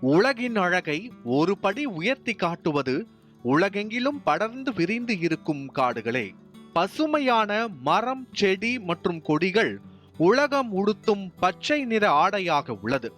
உலகின் அழகை ஒரு படி உயர்த்தி காட்டுவது உலகெங்கிலும் படர்ந்து விரிந்து இருக்கும் காடுகளே. பசுமையான மரம் செடி மற்றும் கொடிகள் உலகம் உடுத்தும் பச்சை நிற ஆடையாக உள்ளது.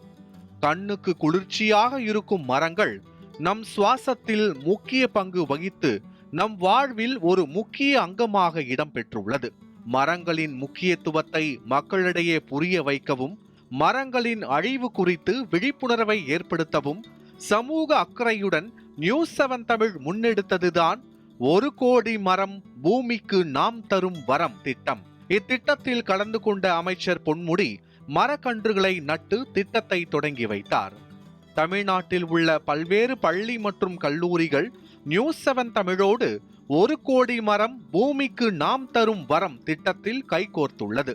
கண்ணுக்கு குளிர்ச்சியாக இருக்கும் மரங்கள் நம் சுவாசத்தில் முக்கிய பங்கு வகித்து நம் வாழ்வில் ஒரு முக்கிய அங்கமாக இடம்பெற்றுள்ளது. மரங்களின் முக்கியத்துவத்தை மக்களிடையே புரிய வைக்கவும் மரங்களின் அழிவு குறித்து விழிப்புணர்வை ஏற்படுத்தவும் சமூக அக்கறையுடன் நியூஸ் செவன் தமிழ் முன்னெடுத்ததுதான் ஒரு கோடி மரம் பூமிக்கு நாம் தரும் வரம் திட்டம். இத்திட்டத்தில் கலந்து கொண்ட அமைச்சர் பொன்முடி மரக்கன்றுகளை நட்டு திட்டத்தை தொடங்கி வைத்தார். தமிழ்நாட்டில் உள்ள பல்வேறு பள்ளி மற்றும் கல்லூரிகள் நியூஸ் செவன் தமிழோடு ஒரு கோடி மரம் பூமிக்கு நாம் தரும் வரம் திட்டத்தில் கைகோர்த்துள்ளது.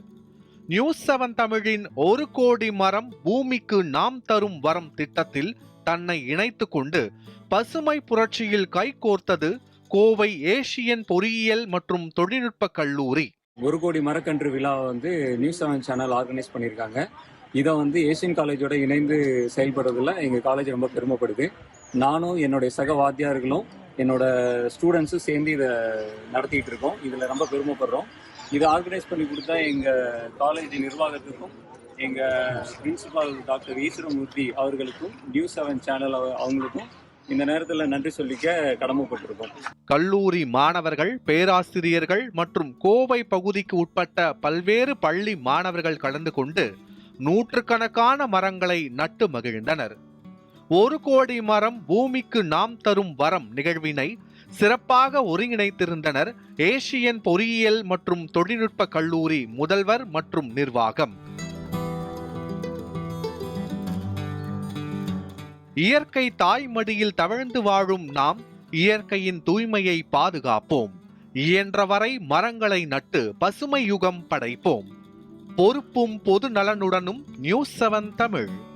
நியூஸ் செவன் தமிழின் ஒரு கோடி மரம் பூமிக்கு நாம் தரும் வரம் திட்டத்தில் தன்னை இணைத்து கொண்டு பசுமை புரட்சியில் கைகோர்த்தது கோவை ஏசியன் பொறியியல் மற்றும் தொழில்நுட்ப கல்லூரி. ஒரு கோடி மரக்கன்று விழா வந்து நியூஸ் செவன் சேனல் ஆர்கனைஸ் பண்ணியிருக்காங்க. இதை வந்து ஏசியன் காலேஜோட இணைந்து செயல்படுறதுல எங்கள் காலேஜ் ரொம்ப பெருமைப்படுது. நானும் என்னுடைய சக வாத்தியார்களும் என்னோட ஸ்டூடெண்ட்ஸும் சேர்ந்து இதை நடத்திட்டு இருக்கோம். இதில் ரொம்ப பெருமைப்படுறோம். இதை ஆர்கனைஸ் பண்ணி கொடுத்தா எங்கள் காலேஜ் நிர்வாகத்துக்கும் எங்கள் பிரின்சிபால் டாக்டர் ஈஸ்வரமூர்த்தி அவர்களுக்கும் நியூஸ் செவன் சேனல் அவங்களுக்கும் இந்த நேரத்தில் நன்றி சொல்லிக்க கடமைப்பட்டிருக்கோம். கல்லூரி மாணவர்கள் பேராசிரியர்கள் மற்றும் கோவை பகுதிக்கு உட்பட்ட பல்வேறு பள்ளி மாணவர்கள் கலந்து கொண்டு நூற்றுக்கணக்கான மரங்களை நட்டு மகிழ்ந்தனர். ஒரு கோடி மரம் பூமிக்கு நாம் தரும் வரம் நிகழ்வினை சிறப்பாக ஒருங்கிணைத்திருந்தனர் ஏசியன் பொறியியல் மற்றும் தொழில்நுட்ப கல்லூரி முதல்வர் மற்றும் நிர்வாகம். இயற்கை தாய்மடியில் தவழ்ந்து வாழும் நாம் இயற்கையின் தூய்மையை பாதுகாப்போம். இயன்றவரை மரங்களை நட்டு பசுமை யுகம் படைப்போம். பொறுப்பும் பொது நலனுடனும் நியூஸ் செவன் தமிழ்.